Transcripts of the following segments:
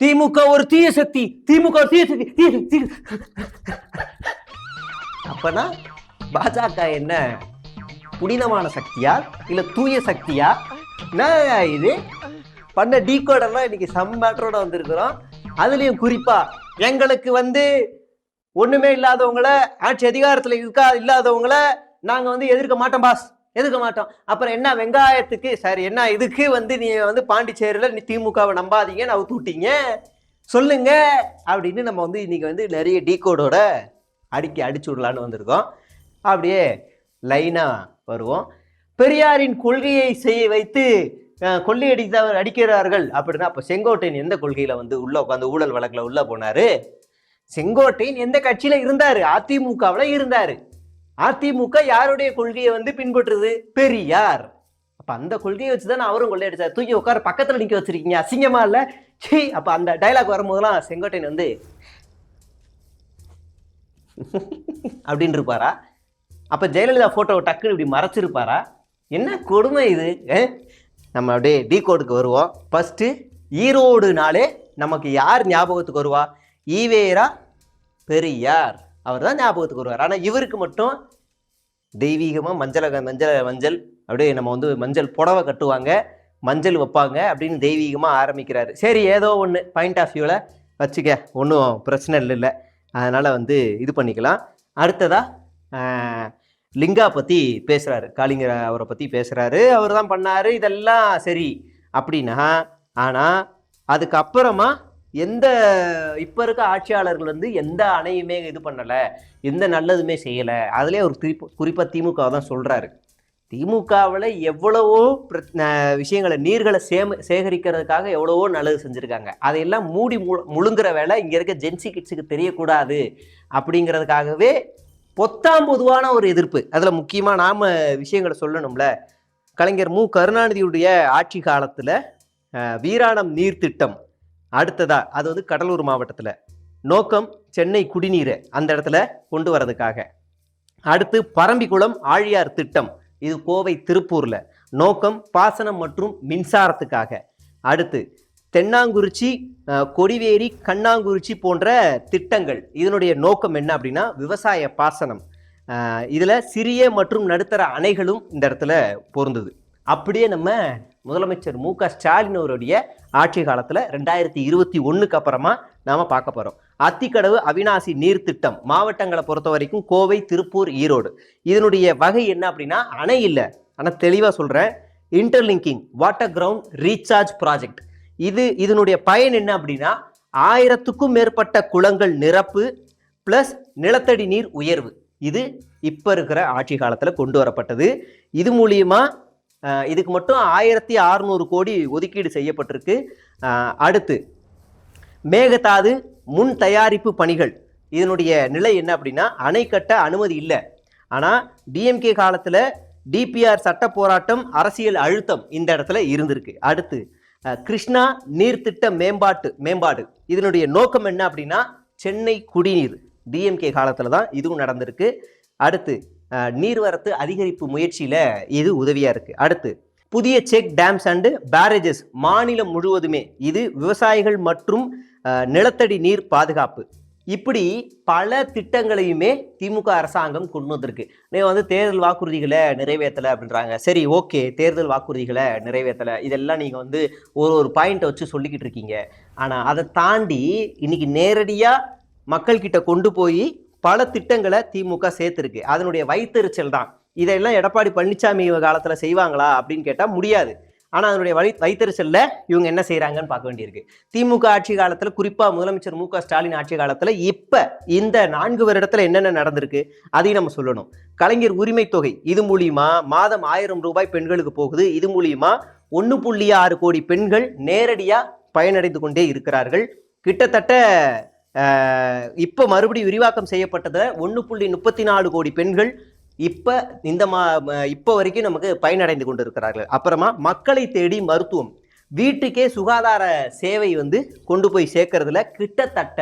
திமுக ஒரு தீய சக்தி திமுக ஒரு தீய சக்தி தீய சக்தி அப்பனா பாஜக என்ன? புனிதமான சக்தியா இல்ல தூய சக்தியா? என்ன இது? பண்ண டீகோடெல்லாம் இன்னைக்கு சம் மேட்டரோட வந்திருக்கிறோம். அதுலயும் குறிப்பா எங்களுக்கு வந்து ஒண்ணுமே இல்லாதவங்கள ஆட்சி அதிகாரத்துல இருக்கா இல்லாதவங்கள நாங்க வந்து எதிர்க்க மாட்டோம் பாஸ் எதுக்க மாட்டோம்? அப்புறம் என்ன வெங்காயத்துக்கு சரி என்ன இதுக்கு வந்து நீ வந்து பாண்டிச்சேரியில் நீ திமுகவை நம்பாதீங்கன்னு அவுத்து விட்டீங்க. சொல்லுங்க அப்படின்னு நம்ம வந்து இன்றைக்கி வந்து நிறைய டீகோடோட அடிக்கி அடிச்சு விடலான்னு வந்திருக்கோம். அப்படியே லைனாக வருவோம். பெரியாரின் கொள்கையை செய்ய வைத்து அஹ், கொள்ளையடித்தவர் அடிக்கிறார்கள் அப்படின்னா அப்போ செங்கோட்டையன் எந்த கொள்கையில் வந்து உள்ளே உட்காந்து ஊழல் வழக்கில் உள்ளே போனார்? செங்கோட்டையன் எந்த கட்சியில இருந்தார்? அதிமுகவில் இருந்தார். அதிமுக யாருடைய கொள்கையை வந்து பின்பற்றுது? பெரியார். அப்ப அந்த கொள்கையை வச்சுதான் அவரும் கொள்ளையடிச்சார். தூக்கி உட்கார பக்கத்துல நிக்க வச்சிருக்கீங்க. அசிங்கமா இல்ல? சி அப்ப அந்த டைலாக் வரும்போதெல்லாம் செங்கோட்டையன் வந்து அப்படின்னு இருப்பாரா அப்ப ஜெயலலிதா போட்டோவை டக்குன்னு இப்படி மறைச்சிருப்பாரா? என்ன கொடுமை இது? நம்ம அப்படியே டீ கோடுக்கு வருவோம். ஃபர்ஸ்ட் ஈரோடுனாலே நமக்கு யார் ஞாபகத்துக்கு வருவா? ஈவேரா பெரியார். அவர் தான் ஞாபகத்துக்கு வருவார். ஆனால் இவருக்கு மட்டும் தெய்வீகமாக மஞ்சளை மஞ்சள் மஞ்சள் அப்படியே நம்ம வந்து மஞ்சள் புடவை கட்டுவாங்க மஞ்சள் வைப்பாங்க அப்படின்னு தெய்வீகமாக ஆரம்பிக்கிறாரு. சரி ஏதோ ஒன்று பாயிண்ட் ஆஃப் வியூவில் வச்சுக்க ஒன்றும் பிரச்சனை இல்லை அதனால் வந்து இது பண்ணிக்கலாம். அடுத்ததாக லிங்கா பற்றி பேசுகிறாரு காளிங்கர் அவரை பற்றி பேசுகிறாரு அவர் தான் பண்ணார். இதெல்லாம் சரி அப்படின்னா ஆனால் அதுக்கப்புறமா எந்த இப்போ இருக்க ஆட்சியாளர்கள் வந்து எந்த அணையுமே இது பண்ணலை எந்த நல்லதுமே செய்யலை. அதுலேயே ஒரு குறிப்பு குறிப்பாக திமுக தான் சொல்கிறாரு திமுகவில் எவ்வளவோ விஷயங்களை நீர்களை சேம சேகரிக்கிறதுக்காக எவ்வளவோ நல்லது செஞ்சுருக்காங்க. அதையெல்லாம் மூடி மு முழுங்குற வேலை இங்கே இருக்க ஜென்சி கிட்ஸுக்கு தெரியக்கூடாது அப்படிங்கிறதுக்காகவே பொத்தாம் பொதுவான ஒரு எதிர்ப்பு. அதில் முக்கியமாக நாம் விஷயங்களை சொல்லணும்ல. கலைஞர் மு. கருணாநிதியுடைய ஆட்சி காலத்தில் வீராணம் நீர் திட்டம் அடுத்ததா அது வந்து கடலூர் மாவட்டத்தில். நோக்கம் சென்னை குடிநீரை அந்த இடத்துல கொண்டு வரதுக்காக. அடுத்து பரம்பிக்குளம் ஆழியார் திட்டம். இது கோவை திருப்பூரில். நோக்கம் பாசனம் மற்றும் மின்சாரத்துக்காக. அடுத்து தென்னாங்குறிச்சி கொடிவேரி கண்ணாங்குறிச்சி போன்ற திட்டங்கள். இதனுடைய நோக்கம் என்ன அப்படின்னா விவசாய பாசனம். இதில் சிறிய மற்றும் நடுத்தர அணைகளும் இந்த இடத்துல பொருந்தது. அப்படியே நம்ம முதலமைச்சர் மு க ஸ்டாலின் அவருடைய ஆட்சி காலத்தில் ரெண்டாயிரத்தி இருபத்தி ஒன்றுக்கு அப்புறமா நாம் பார்க்க போகிறோம் அத்திக்கடவு அவினாசி நீர் திட்டம் மாவட்டங்களை பொறுத்த வரைக்கும் கோவை திருப்பூர் ஈரோடு. இதனுடைய வகை என்ன அப்படின்னா அணை இல்லை. ஆனால் தெளிவாக சொல்கிறேன் interlinking water ground recharge project இது இதனுடைய பயன் என்ன அப்படின்னா ஆயிரத்துக்கும் மேற்பட்ட குளங்கள் நிரப்பு ப்ளஸ் நிலத்தடி நீர் உயர்வு. இது இப்போ இருக்கிற ஆட்சி காலத்தில் கொண்டு வரப்பட்டது. இது மூலியமாக இதுக்கு மட்டும் ஆயிரத்தி அறுநூறு கோடி ஒதுக்கீடு செய்யப்பட்டிருக்கு. அடுத்து மேகதாது முன் தயாரிப்பு பணிகள். இதனுடைய நிலை என்ன அப்படின்னா அணை கட்ட அனுமதி இல்லை. ஆனால் டிஎம்கே காலத்தில் டிபிஆர் சட்ட போராட்டம் அரசியல் அழுத்தம் இந்த இடத்துல இருந்திருக்கு. அடுத்து கிருஷ்ணா நீர்த்திட்ட மேம்பாட்டு மேம்பாடு. இதனுடைய நோக்கம் என்ன அப்படின்னா சென்னை குடிநீர். டிஎம்கே காலத்தில் தான் இதுவும் நடந்திருக்கு. அடுத்து நீர்வரத்து அதிகரிப்பு முயற்சியில் இது உதவியாக இருக்குது அடுத்து புதிய செக் டேம்ஸ் அண்டு பேரேஜஸ் மாநிலம் முழுவதுமே இது விவசாயிகள் மற்றும் நிலத்தடி நீர் பாதுகாப்பு. இப்படி பல திட்டங்களையுமே திமுக அரசாங்கம் கொண்டு வந்திருக்கு. நீ வந்து தேர்தல் வாக்குறுதிகளை நிறைவேற்றலை அப்படின்றாங்க. சரி ஓகே தேர்தல் வாக்குறுதிகளை நிறைவேற்றலை இதெல்லாம் நீங்கள் வந்து ஒரு ஒரு பாயிண்ட்டை வச்சு சொல்லிக்கிட்டு இருக்கீங்க. ஆனால் அதை தாண்டி இன்றைக்கி நேரடியாக மக்கள்கிட்ட கொண்டு போய் பல திட்டங்களை திமுக சேர்த்துருக்கு. அதனுடைய வைத்தறிச்சல் தான். இதையெல்லாம் எடப்பாடி பழனிசாமி காலத்தில் செய்வாங்களா அப்படின்னு கேட்டால் முடியாது. ஆனால் அதனுடைய வழி வைத்தறிச்சலில் இவங்க என்ன செய்கிறாங்கன்னு பார்க்க வேண்டியிருக்கு. திமுக ஆட்சி காலத்தில் குறிப்பாக முதலமைச்சர் மு க ஸ்டாலின் ஆட்சி காலத்தில் இப்போ இந்த நான்கு வருடத்தில் என்னென்ன நடந்திருக்கு அதையும் நம்ம சொல்லணும். கலைஞர் உரிமை தொகை இது மூலியமா மாதம் ஆயிரம் ரூபாய் பெண்களுக்கு போகுது. இது மூலியமா ஒன்று புள்ளி ஆறு கோடி பெண்கள் நேரடியாக பயனடைந்து கொண்டே இருக்கிறார்கள். கிட்டத்தட்ட இப்போ மறுபடியும் விரிவாக்கம் செய்யப்பட்டதை ஒன்று புள்ளி முப்பத்தி நாலு கோடி பெண்கள் இப்போ இந்த மா இப்போ வரைக்கும் நமக்கு பயனடைந்து கொண்டு இருக்கிறார்கள் அப்புறமா மக்களை தேடி மருத்துவம். வீட்டுக்கே சுகாதார சேவை வந்து கொண்டு போய் சேர்க்கறதுல கிட்டத்தட்ட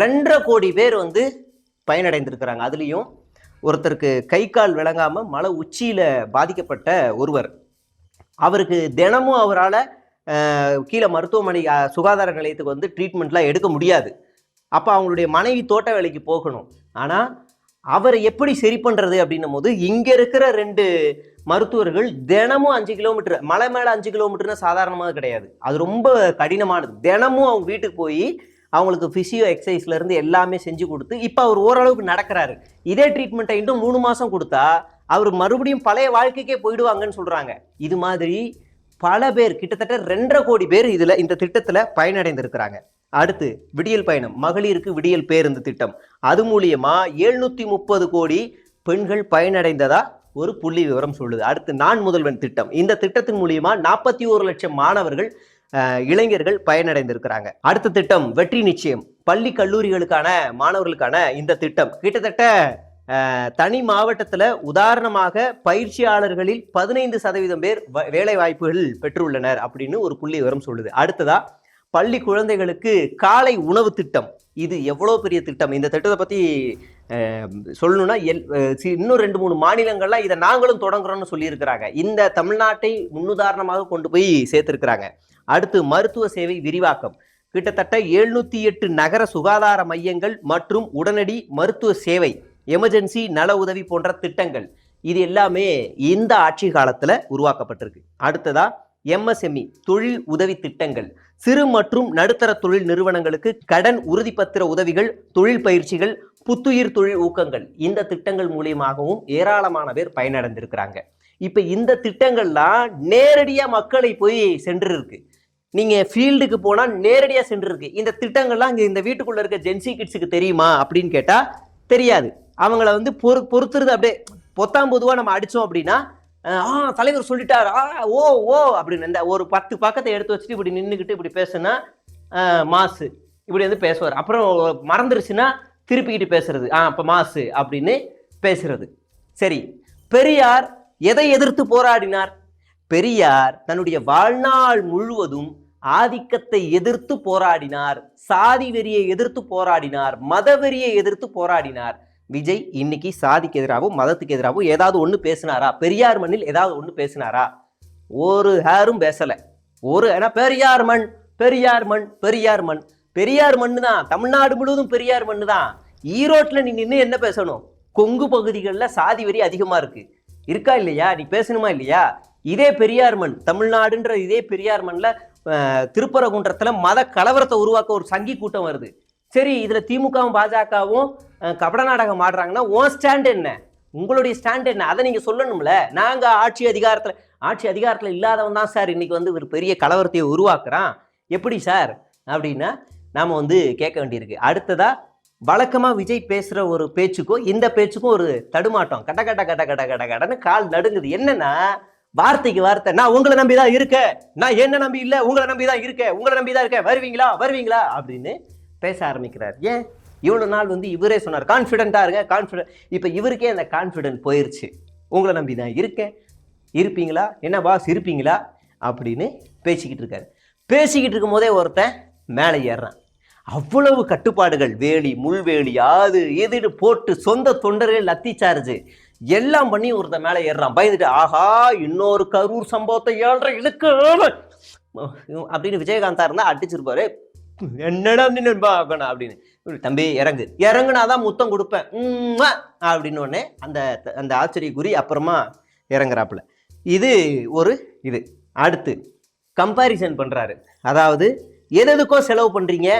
ரெண்டரை கோடி பேர் வந்து பயனடைந்திருக்கிறாங்க. அதுலேயும் ஒருத்தருக்கு கை கால் விளங்காமல் மலை உச்சியில் பாதிக்கப்பட்ட ஒருவர். அவருக்கு தினமும் அவரால் கீழே மருத்துவமனை சுகாதார நிலையத்துக்கு வந்து ட்ரீட்மெண்ட்லாம் எடுக்க முடியாது. அப்போ அவங்களுடைய மனைவி தோட்ட வேலைக்கு போகணும். ஆனால் அவரை எப்படி சரி பண்ணுறது அப்படின்னும் போது இங்கே இருக்கிற ரெண்டு மருத்துவர்கள் தினமும் அஞ்சு கிலோமீட்டர் மலை மேலே அஞ்சு கிலோமீட்டர்னா சாதாரணமாக கிடையாது. அது ரொம்ப கடினமானது. தினமும் அவங்க வீட்டுக்கு போய் அவங்களுக்கு ஃபிசியோ எக்ஸசைஸ்லேருந்து எல்லாமே செஞ்சு கொடுத்து இப்போ அவர் ஓரளவுக்கு நடக்கிறாரு. இதே ட்ரீட்மெண்ட்டை இன்னும் மூணு மாதம் கொடுத்தா அவர் மறுபடியும் பழைய வாழ்க்கைக்கே போயிடுவாங்கன்னு சொல்கிறாங்க இது மாதிரி பல பேர் கிட்டத்தட்ட ரெண்டரை கோடி பேர் இதில் இந்த திட்டத்தில் பயனடைந்திருக்கிறாங்க. அடுத்து விடியல் பயணம் மகளிருக்கு விடியல் பேருந்து திட்டம். அது மூலியமா எழுநூத்தி முப்பது கோடி பெண்கள் பயனடைந்ததா ஒரு புள்ளி விவரம் சொல்லுது. அடுத்து நான் முதல்வன் திட்டம். இந்த திட்டத்தின் மூலியமா நாற்பத்தி ஒரு லட்சம் மாணவர்கள் இளைஞர்கள் பயனடைந்திருக்கிறாங்க. அடுத்த திட்டம் வெற்றி நிச்சயம். பள்ளி கல்லூரிகளுக்கான மாணவர்களுக்கான இந்த திட்டம். கிட்டத்தட்ட தனி மாவட்டத்தில் உதாரணமாக பயிற்சியாளர்களில் பதினைந்து சதவீதம் பேர் வேலை வாய்ப்புகள் பெற்றுள்ளனர் அப்படின்னு ஒரு புள்ளி விவரம் சொல்லுது. அடுத்ததா பள்ளி குழந்தைகளுக்கு காலை உணவு திட்டம். இது எவ்வளோ பெரிய திட்டம்? இந்த திட்டத்தை பற்றி சொல்லணும்னா எல் சி- இன்னும் ரெண்டு மூணு மாநிலங்கள்லாம் இதை நாங்களும் தொடங்குறோம்னு சொல்லியிருக்கிறாங்க. இந்த தமிழ்நாட்டை முன்னுதாரணமாக கொண்டு போய் சேர்த்துருக்கிறாங்க. அடுத்து மருத்துவ சேவை விரிவாக்கம். கிட்டத்தட்ட எழுநூத்தி எட்டு நகர சுகாதார மையங்கள் மற்றும் உடனடி மருத்துவ சேவை எமர்ஜென்சி நல உதவி போன்ற திட்டங்கள். இது எல்லாமே இந்த ஆட்சி காலத்தில் உருவாக்கப்பட்டிருக்கு. அடுத்ததா எம்எஸ்எம்இ தொழில் உதவி திட்டங்கள். சிறு மற்றும் நடுத்தர தொழில் நிறுவனங்களுக்கு கடன் உறுதிப்பத்திர உதவிகள் தொழில் பயிற்சிகள் புத்துயிர் தொழில் ஊக்கங்கள் இந்த திட்டங்கள் மூலியமாகவும் ஏராளமான பேர் பயனடைந்திருக்கிறாங்க. இப்போ இந்த திட்டங்கள்லாம் நேரடியாக மக்களை போய் சென்று இருக்கு நீங்கள் ஃபீல்டுக்கு போனால் நேரடியாக சென்று இருக்கு இந்த திட்டங்கள்லாம் இங்கே இந்த வீட்டுக்குள்ளே இருக்க ஜென்சி கிட்ஸுக்கு தெரியுமா அப்படின்னு கேட்டால் தெரியாது. அவங்கள வந்து பொறு பொறுத்துறது அப்படியே பொத்தாம் பொதுவாக நம்ம அடித்தோம் அப்படின்னா ஆ தலைவர் சொல்லிட்டார். ஆ ஓ ஓ அப்படின்னு. இந்த ஒரு பத்து பக்கத்தை எடுத்து வச்சுட்டு இப்படி நின்றுக்கிட்டு இப்படி பேசுனா மாசு. இப்படி வந்து பேசுவார். அப்புறம் மறந்துருச்சுன்னா திருப்பிக்கிட்டு பேசுறது. ஆ அப்போ மாசு அப்படின்னு பேசுறது. சரி. பெரியார் எதை எதிர்த்து போராடினார்? பெரியார் தன்னுடைய வாழ்நாள் முழுவதும் ஆதிக்கத்தை எதிர்த்து போராடினார் சாதி வெறியை எதிர்த்து போராடினார் மதவெறியை எதிர்த்து போராடினார். விஜய் இன்னைக்கு சாதிக்கு எதிராகவும் மதத்துக்கு எதிராகவும் ஏதாவது ஒன்று பேசினாரா? பெரியார் மண்ணில் ஏதாவது ஒன்று பேசினாரா? ஒரு ஹேரும் பேசலை. ஒரு ஏன்னா பெரியார் மண் பெரியார் மண் பெரியார் மண். பெரியார் மண்ணு தான் தமிழ்நாடு முழுவதும் பெரியார் மண்ணு தான் ஈரோட்டில் நீ நின்று என்ன பேசணும்? கொங்கு பகுதிகளில் சாதி வரி அதிகமாக இருக்கு. இருக்கா இல்லையா? நீ பேசணுமா இல்லையா? இதே பெரியார் மண் தமிழ்நாடுன்ற இதே பெரியார் மண்ணில் திருப்பரங்குன்றத்தில் மத கலவரத்தை உருவாக்க ஒரு சங்கி கூட்டம் வருது. சரி இதில் திமுகவும் பாஜகவும் கபட நாடகம் ஆடுறாங்கன்னா உன் ஸ்டாண்ட் என்ன? உங்களுடைய ஸ்டாண்ட் என்ன? அதை நீங்கள் சொல்லணும்ல. நாங்கள் ஆட்சி அதிகாரத்தில் ஆட்சி அதிகாரத்தில் இல்லாதவன் தான் சார். இன்றைக்கி வந்து ஒரு பெரிய கலவரத்தை உருவாக்குறான். எப்படி சார்? அப்படின்னா நாம் வந்து கேட்க வேண்டியிருக்கு. அடுத்ததாக வழக்கமாக விஜய் பேசுகிற ஒரு பேச்சுக்கும் இந்த பேச்சுக்கும் ஒரு தடுமாட்டம் கட்ட கட்ட கட்ட கட்ட கட்ட கடன்னு கால் நடுங்குது. என்னன்னா வார்த்தைக்கு வார்த்தை. நான் உங்களை நம்பி தான் இருக்கேன். நான் என்ன நம்பி இல்லை? உங்களை நம்பி தான் இருக்கேன். உங்களை நம்பி தான் இருக்கேன். வருவீங்களா? வருவீங்களா? அப்படின்னு பேச ஆரம்பிக்கிறார். ஏன்? இவ்வளோ நாள் வந்து இவரே சொன்னார் கான்ஃபிடென்ட்டாக இருங்க கான்ஃபிடென்ட் இப்போ இவருக்கே அந்த கான்ஃபிடென்ட் போயிடுச்சு உங்களை நம்பி தான் இருக்கேன். இருப்பீங்களா? என்ன பாஸ் இருப்பீங்களா? அப்படின்னு பேசிக்கிட்டு இருக்காரு. பேசிக்கிட்டு இருக்கும் போதே ஒருத்தன் மேலே ஏறுறான். அவ்வளவு கட்டுப்பாடுகள் வேலி முள்வேலி அது எதுன்னு போட்டு சொந்த தொண்டர்கள் லத்தி சார்ஜ் எல்லாம் பண்ணி ஒருத்தன் மேலே ஏறுறான். பயந்துட்டு ஆஹா இன்னொரு கரூர் சம்பவத்தை ஏழ்ற இழுக்க. அப்படின்னு விஜயகாந்தா இருந்தால் அடிச்சிருப்பாரு. என்னடா நின்று அப்படின்னு. தம்பி இறங்கு. இறங்குனாதான் முத்தம் கொடுப்பேன். உம்மா அப்படின்னு உடனே அந்த அந்த ஆச்சரிய குறி அப்புறமா இறங்குறாப்புல. இது ஒரு இது. அடுத்து கம்பாரிசன் பண்ணுறாரு அதாவது எது எதுக்கோ செலவு பண்ணுறீங்க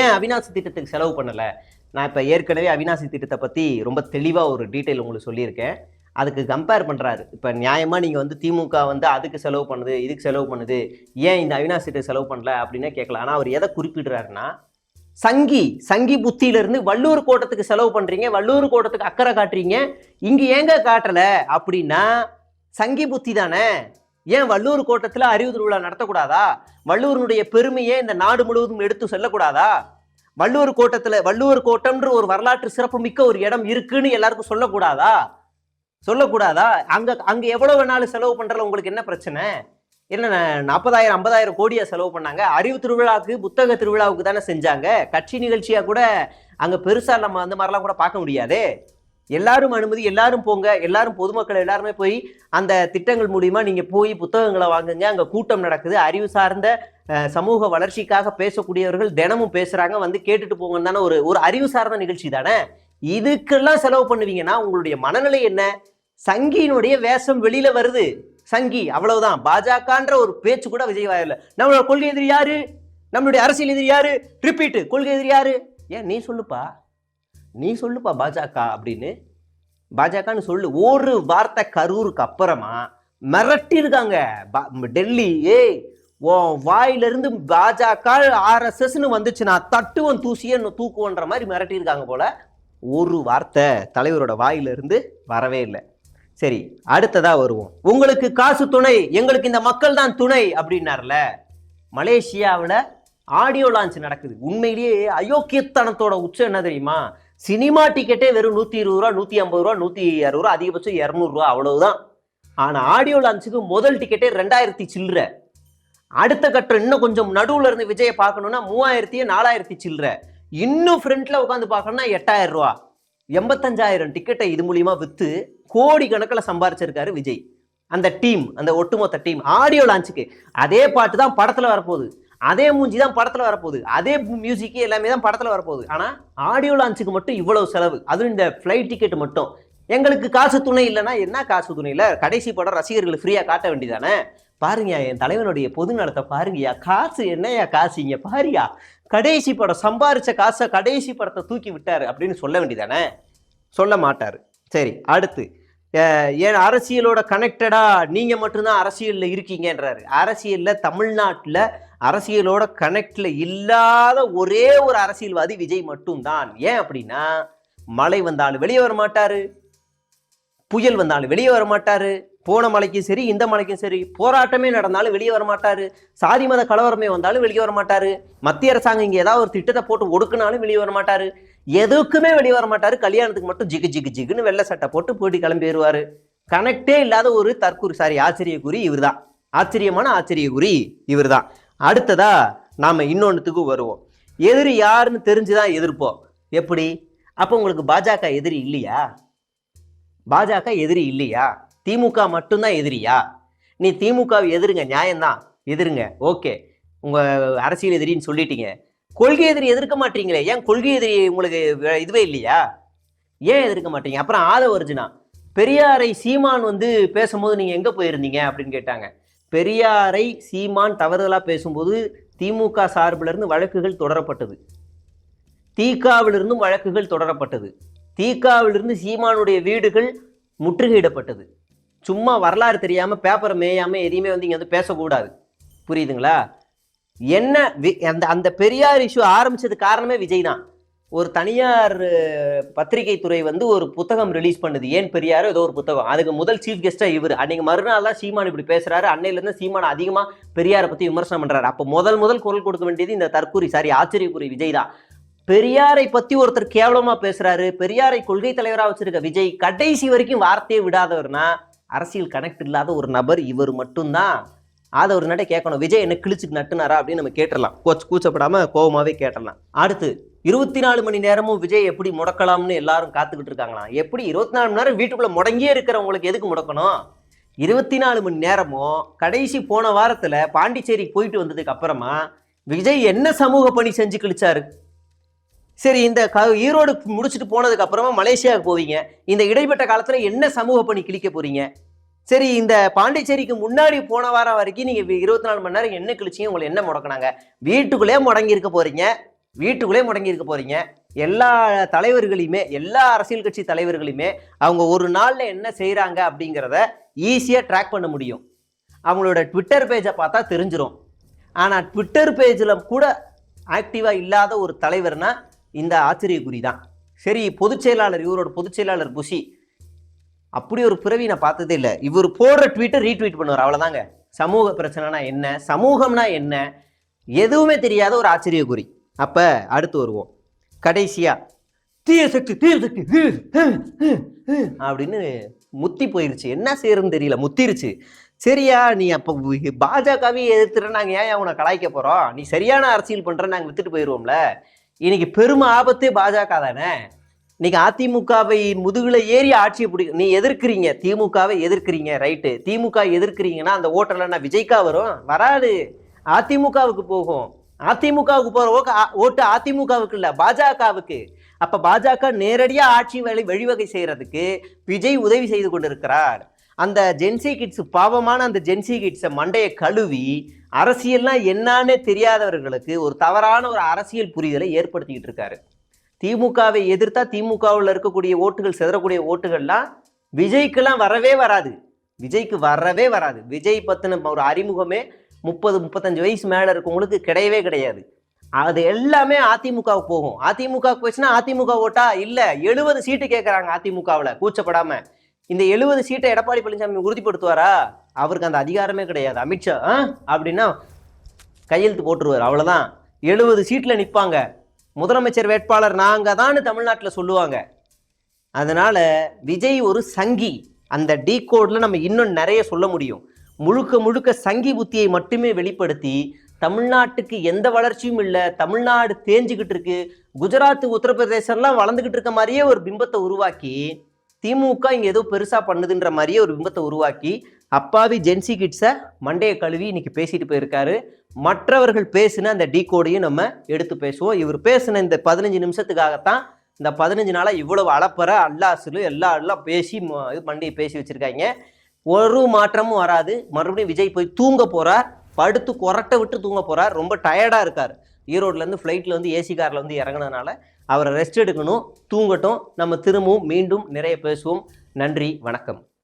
ஏன் அவினாசி திட்டத்துக்கு செலவு பண்ணலை? நான் இப்போ ஏற்கனவே அவினாசி திட்டத்தை பற்றி ரொம்ப தெளிவாக ஒரு டீட்டெயில் உங்களுக்கு சொல்லியிருக்கேன். அதுக்கு கம்பேர் பண்ணுறாரு இப்போ நியாயமாக நீங்கள் வந்து திமுக வந்து அதுக்கு செலவு பண்ணுது இதுக்கு செலவு பண்ணுது. ஏன் இந்த அவினாசி திட்டத்தை செலவு பண்ணல அப்படின்னே கேட்கலாம். ஆனால் அவர் எதை குறிப்பிடுறாருன்னா சங்கி சங்கி புத்தியிலிருந்து வள்ளூர் கோட்டத்துக்கு செலவு பண்ணுறீங்க வள்ளூர் கோட்டத்துக்கு அக்கறை காட்டுறீங்க. இங்கே ஏங்க காட்டலை? அப்படின்னா சங்கி புத்தி தானே? ஏன் வள்ளூர் கோட்டத்தில் அறிவு திருவிழா நடத்தக்கூடாதா? வள்ளூரினுடைய பெருமையை இந்த நாடு முழுவதும் எடுத்து செல்லக்கூடாதா? வள்ளூர் கோட்டத்தில் வள்ளூர் கோட்டம்ன்ற ஒரு வரலாற்று சிறப்பு மிக்க ஒரு இடம் இருக்குன்னு எல்லாருக்கும் சொல்லக்கூடாதா? சொல்லக்கூடாதா? அங்கே அங்கே எவ்வளோ வேணாலும் செலவு பண்ணுறதுல உங்களுக்கு என்ன பிரச்சனை? என்ன நாற்பதாயிரம் ஐம்பதாயிரம் கோடியாக செலவு பண்ணாங்க. அறிவு திருவிழாவுக்கு புத்தக திருவிழாவுக்கு தானே செஞ்சாங்க. கட்சி நிகழ்ச்சியாக கூட அங்கே பெருசாக நம்ம அந்த மாதிரிலாம் கூட பார்க்க முடியாது. எல்லாரும் அனுமதி எல்லாரும் போங்க எல்லாரும் பொதுமக்கள் எல்லாருமே போய் அந்த திட்டங்கள் மூலியமா நீங்கள் போய் புத்தகங்களை வாங்குங்க. அங்கே கூட்டம் நடக்குது. அறிவு சார்ந்த சமூக வளர்ச்சிக்காக பேசக்கூடியவர்கள் தினமும் பேசுகிறாங்க வந்து கேட்டுட்டு போங்கன்னு தானே ஒரு ஒரு அறிவு சார்ந்த நிகழ்ச்சி தானே? இதுக்கெல்லாம் செலவு பண்ணுவீங்கன்னா உங்களுடைய மனநிலை என்ன? சங்கியினுடைய வேஷம் வெளியில் வருது. சங்கி அவ்வளவுதான். பாஜகன்ற ஒரு பேச்சு கூட விஜய் வாயில நம்மளோட கொள்கை எதிரி யாரு? நம்மளுடைய அரசியல் எதிரி யாரு? ரிப்பீட்டு. கொள்கை எதிரி யாரு? ஏன் நீ சொல்லுப்பா? நீ சொல்லுப்பா பாஜக அப்படின்னு. பாஜகன்னு சொல்லு. ஒரு வார்த்தை கரூருக்கு அப்புறமா மிரட்டியிருக்காங்க பா- டெல்லி. ஏய் வாயிலிருந்து பாஜக ஆர்எஸ்எஸ்னு வந்துச்சுன்னா தட்டுவன் தூசியே தூக்குவோன்ற மாதிரி மிரட்டியிருக்காங்க போல. ஒரு வார்த்தை தலைவரோட வாயிலிருந்து வரவே இல்லை. சரி அடுத்ததா வருவோம். உங்களுக்கு காசு துணை எங்களுக்கு இந்த மக்கள் தான் துணை அப்படின்னார்ல மலேசியாவில் ஆடியோ லான்ச் நடக்குது. உண்மையிலேயே அயோக்கியத்தனத்தோட உச்சம் என்ன தெரியுமா? சினிமா டிக்கெட்டே வெறும் நூற்றி இருபது ரூபா நூற்றி ஐம்பது ரூபா நூற்றி அறுபது ரூபா அதிகபட்சம் இரநூறுவா அவ்வளவுதான். ஆனால் ஆடியோ லான்ச்சுக்கு முதல் டிக்கெட்டே ரெண்டாயிரத்தி சில்லற அடுத்த கட்டம் இன்னும் கொஞ்சம் நடுவில் இருந்து விஜயை பார்க்கணுன்னா மூவாயிரத்தி நாலாயிரத்தி சில்லற இன்னும் ஃப்ரண்ட்ல உட்காந்து பார்க்கணும்னா எட்டாயிரம் ரூபா. எண்பத்தஞ்சாயிரம் டிக்கெட்டை இது மூலியமா வித்து கோடி கணக்கில் சம்பாரிச்சிருக்காரு விஜய். அந்த டீம் அந்த ஒட்டுமொத்த டீம் ஆடியோ லான்ச்சுக்கு அதே பாட்டு தான் படத்துல வரப்போகுது. அதே மூஞ்சி தான் படத்துல வரப்போகுது. அதே மியூசிக்கு எல்லாமே தான் படத்துல வரப்போகுது. ஆனால் ஆடியோ லான்ச்சுக்கு மட்டும் இவ்வளவு செலவு. அதுவும் இந்த ஃப்ளைட் டிக்கெட் மட்டும். எங்களுக்கு காசு துணை இல்லைன்னா என்ன காசு துணை இல்லை கடைசி படம் ரசிகர்கள் ஃப்ரீயாக காட்ட வேண்டியதானே? பாருங்கயா என் தலைவனுடைய பொது நலத்தை பாருங்கயா காசு என்னையா காசு இங்கே பாரியா கடைசி படம் சம்பாரிச்ச காசை கடைசி படத்தை தூக்கி விட்டார் அப்படின்னு சொல்ல வேண்டியதானே? சொல்ல மாட்டார். சரி அடுத்து. ஏன் அரசியலோட கனெக்டடா நீங்கள் மட்டும்தான் அரசியலில் இருக்கீங்கன்றாரு. அரசியலில் தமிழ்நாட்டில் அரசியலோட கனெக்டில் இல்லாத ஒரே ஒரு அரசியல்வாதி விஜய் மட்டும்தான். ஏன் அப்படின்னா மழை வந்தாலும் வெளியே வர மாட்டார். புயல் வந்தாலும் வெளியே வர மாட்டார். போன மலைக்கும் சரி இந்த மலைக்கும் சரி போராட்டமே நடந்தாலும் வெளியே வரமாட்டாரு. சாதி மத கலவரமே வந்தாலும் வெளியே வரமாட்டாரு. மத்திய அரசாங்கம் இங்கே ஏதாவது ஒரு திட்டத்தை போட்டு ஒடுக்குனாலும் வெளியே வரமாட்டாரு. எதுக்குமே வெளியே வரமாட்டாரு. கல்யாணத்துக்கு மட்டும் ஜிகு ஜிகு ஜிகுன்னு வெள்ளை சட்டை போட்டு போயிட்டு கிளம்பிடுவார் கனெக்டே இல்லாத ஒரு தற்கூறு சாரி ஆச்சரிய குறி இவர்தான். ஆச்சரியமான ஆச்சரிய குறி இவர்தான். அடுத்ததா நாம இன்னொன்றுத்துக்கு வருவோம். எதிரி யாருன்னு தெரிஞ்சுதான் எதிர்ப்போம். எப்படி? அப்போ உங்களுக்கு பாஜக எதிரி இல்லையா? பாஜக எதிரி இல்லையா? திமுக மட்டும்தான் எதிரியா? நீ திமுக எதிருங்க நியாயம்தான். எதிருங்க ஓகே. உங்கள் அரசியல் எதிரின்னு சொல்லிட்டீங்க. கொள்கை எதிரி எதிர்க்க மாட்டீங்களே ஏன் கொள்கை எதிரி உங்களுக்கு வே- இதுவே இல்லையா? ஏன் எதிர்க்க மாட்டீங்க? அப்புறம் ஆதவ அர்ஜுனா பெரியாரை சீமான் வந்து பேசும்போது நீங்கள் எங்கே போயிருந்தீங்க அப்படின்னு கேட்டாங்க. பெரியாரை சீமான் தவறுதலாக பேசும்போது திமுக சார்பிலிருந்து வழக்குகள் தொடரப்பட்டது. தீகாவிலிருந்தும் வழக்குகள் தொடரப்பட்டது. தீகாவிலிருந்து சீமானுடைய வீடுகள் முற்றுகையிடப்பட்டது. சும்மா வரலாறு தெரியாமல் பேப்பரை மேயாமல் எதையுமே வந்து இங்கே வந்து பேசக்கூடாது. புரியுதுங்களா? என்ன வி- அந்த அந்த பெரியார் இஷ்யூ ஆரம்பித்தது காரணமே விஜய் தான். ஒரு தனியார் பத்திரிகை துறை வந்து ஒரு புத்தகம் ரிலீஸ் பண்ணுது. ஏன் பெரியாரோ ஏதோ ஒரு புத்தகம். அதுக்கு முதல் சீஃப் கெஸ்ட்டாக இவர். அன்னைக்கு மறுநாள் தான் சீமான் இப்படி பேசுகிறாரு அன்னையிலேருந்து சீமான் அதிகமாக பெரியாரை பற்றி விமர்சனம் பண்ணுறாரு அப்போ முதல் முதல் குரல் கொடுக்க வேண்டியது இந்த தற்கூரி சாரி ஆச்சரியக்குறி விஜய் தான். பெரியாரை பற்றி ஒருத்தர் கேவலமாக பேசுகிறாரு பெரியாரை கொள்கை தலைவராக வச்சிருக்க விஜய் கடைசி வரைக்கும் வார்த்தையே விடாதவர்னா அரசியல் கனெக்ட் இல்லாத ஒரு நபர் இவர் மட்டும்தான். அதை ஒரு நட கேட்கணும். விஜய் என்ன கிழிச்சுக்கு நட்டுனாரா அப்படின்னு நம்ம கேட்டுடலாம். கோச் கூச்சப்படாமல் கோபமாகவே கேட்டலாம் அடுத்து இருபத்தி நாலு மணி நேரமும் விஜய் எப்படி முடக்கலாம்னு எல்லாரும் காத்துக்கிட்டு இருக்காங்களாம். எப்படி இருபத்தி நாலு மணி நேரம் வீட்டுக்குள்ள முடங்கியே இருக்கிறவங்களுக்கு எதுக்கு முடக்கணும்? இருபத்தி நாலு மணி நேரமும் கடைசி போன வாரத்தில் பாண்டிச்சேரிக்கு போயிட்டு வந்ததுக்கு அப்புறமா விஜய் என்ன சமூக பணி செஞ்சு கிழிச்சாரு? சரி இந்த க ஈரோடு முடிச்சுட்டு போனதுக்கு அப்புறமா மலேசியாவுக்கு போவீங்க. இந்த இடைப்பட்ட காலத்தில் என்ன சமூக பணி கிழிக்க போறீங்க? சரி இந்த பாண்டிச்சேரிக்கு முன்னாடி போன வாரம் வரைக்கும் நீங்க இருபத்தி நாலு மணி நேரம் என்ன கிழிச்சிங்க உங்களை என்ன முடக்கினாங்க? வீட்டுக்குள்ளே முடங்கி இருக்க போறீங்க. வீட்டுக்குள்ளே முடங்கி இருக்க போறீங்க. எல்லா தலைவர்களையுமே எல்லா அரசியல் கட்சி தலைவர்களையுமே அவங்க ஒரு நாள்ல என்ன செய்கிறாங்க அப்படிங்கிறத ஈஸியா ட்ராக் பண்ண முடியும். அவங்களோட ட்விட்டர் பேஜை பார்த்தா தெரிஞ்சிடும் ஆனா ட்விட்டர் பேஜில் கூட ஆக்டிவா இல்லாத ஒரு தலைவர்னா இந்த ஆச்சரியக்குறி தான். சரி பொதுச் செயலாளர் இவரோட பொதுச் செயலாளர் குஷி அப்படி ஒரு பிறவி நான் பார்த்ததே இல்லை. இவர் போடுற ட்வீட்டை ரீட்வீட் பண்ணுவார். அவ்வளோதாங்க சமூக பிரச்சனைனா என்ன? சமூகம்னா என்ன? எதுவுமே தெரியாத ஒரு ஆச்சரியக்குறி. அப்போ அடுத்து வருவோம். கடைசியாக தீய சக்தி தீய சக்தி அப்படின்னு முத்தி போயிருச்சு. என்ன செய்யறதுன்னு தெரியல. முத்திருச்சு. சரியா நீ அப்போ பாஜகவே எதிர்த்துற நாங்கள் ஏன் உன்னை கலாய்க்க போகிறோம் நீ சரியான அரசியல் பண்ணுற நாங்கள் வித்துட்டு போயிடுவோம்ல இன்னைக்கு பெரும் ஆபத்தே பாஜக தானே? இன்னைக்கு அதிமுகவை முதுகுல ஏறி ஆட்சியை பிடி நீ எதிர்க்கிறீங்க திமுகவை எதிர்க்கிறீங்க ரைட்டு திமுக எதிர்க்கிறீங்கன்னா அந்த ஓட்டலன்னா விஜய்க்கா வரும்? வராது. அதிமுகவுக்கு போகும். அதிமுகவுக்கு போற ஓக்க- ஓட்டு அதிமுகவுக்கு இல்ல பாஜகவுக்கு. அப்ப பாஜக நேரடியா ஆட்சி வழி வழிவகை செய்யறதுக்கு விஜய் உதவி செய்து கொண்டிருக்கிறார். அந்த ஜென்சி கிட்ஸ் பாவமான அந்த ஜென்சி கிட்ஸை மண்டையை கழுவி அரசியல்னா என்னன்னே தெரியாதவர்களுக்கு ஒரு தவறான ஒரு அரசியல் புரிதலை ஏற்படுத்திக்கிட்டு இருக்காரு. திமுகவை எதிர்த்தா திமுகவில் இருக்கக்கூடிய ஓட்டுகள் சிதறக்கூடிய ஓட்டுகள்லாம் விஜய்க்கெல்லாம் வரவே வராது. விஜய்க்கு வரவே வராது. விஜய் பற்றின ஒரு அறிமுகமே முப்பது முப்பத்தஞ்சு வயசு மேலே இருக்கவங்களுக்கு கிடையவே கிடையாது. அது எல்லாமே அதிமுகவுக்கு போகும். அதிமுகவுக்கு போச்சுன்னா அதிமுக ஓட்டா? இல்லை. எழுபது சீட்டு கேட்குறாங்க அதிமுகவில் கூச்சப்படாமல் இந்த எழுபது சீட்டை எடப்பாடி பழனிசாமி உறுதிப்படுத்துவாரா? அவருக்கு அந்த அதிகாரமே கிடையாது. அமித்ஷா ஆ? அப்படின்னா கையெழுத்து போட்டுருவார். அவ்வளோதான் எழுபது சீட்டில் நிற்பாங்க முதலமைச்சர் வேட்பாளர் நாங்கள் தான் தமிழ்நாட்டில் சொல்லுவாங்க. அதனால் விஜய் ஒரு சங்கி. அந்த டீ கோடில் நம்ம இன்னும் நிறைய சொல்ல முடியும். முழுக்க முழுக்க சங்கி புத்தியை மட்டுமே வெளிப்படுத்தி தமிழ்நாட்டுக்கு எந்த வளர்ச்சியும் இல்லை தமிழ்நாடு தேஞ்சுக்கிட்டு இருக்கு குஜராத் உத்தரப்பிரதேசம்லாம் வளர்ந்துக்கிட்டு இருக்க மாதிரியே ஒரு பிம்பத்தை உருவாக்கி திமுக இங்கே ஏதோ பெருசாக பண்ணுதுன்ற மாதிரியே ஒரு பிம்பத்தை உருவாக்கி அப்பாவி ஜென்சி கிட்ஸை மண்டையை கழுவி இன்னைக்கு பேசிட்டு போயிருக்காரு. மற்றவர்கள் பேசின அந்த டீ கோடையும் நம்ம எடுத்து பேசுவோம். இவர் பேசின இந்த பதினஞ்சு நிமிஷத்துக்காகத்தான் இந்த பதினஞ்சு நாளாக இவ்வளவு அளப்பற அல்லாசுலு எல்லா எல்லாம் பேசி மண்டையை பேசி வச்சுருக்காங்க. ஒரு மாற்றமும் வராது. மறுபடியும் விஜய் போய் தூங்க போகிறார் படுத்து கொரட்டை விட்டு தூங்க போகிறார் ரொம்ப டயர்டாக இருக்கார். ஈரோட்லேருந்து ஃப்ளைட்டில் வந்து ஏசி காரில் வந்து இறங்குனதுனால அவரை ரெஸ்ட் எடுக்கணும். தூங்கட்டும். நம்ம திரும்பவும் மீண்டும் நிறைய பேசுவோம். நன்றி. வணக்கம்.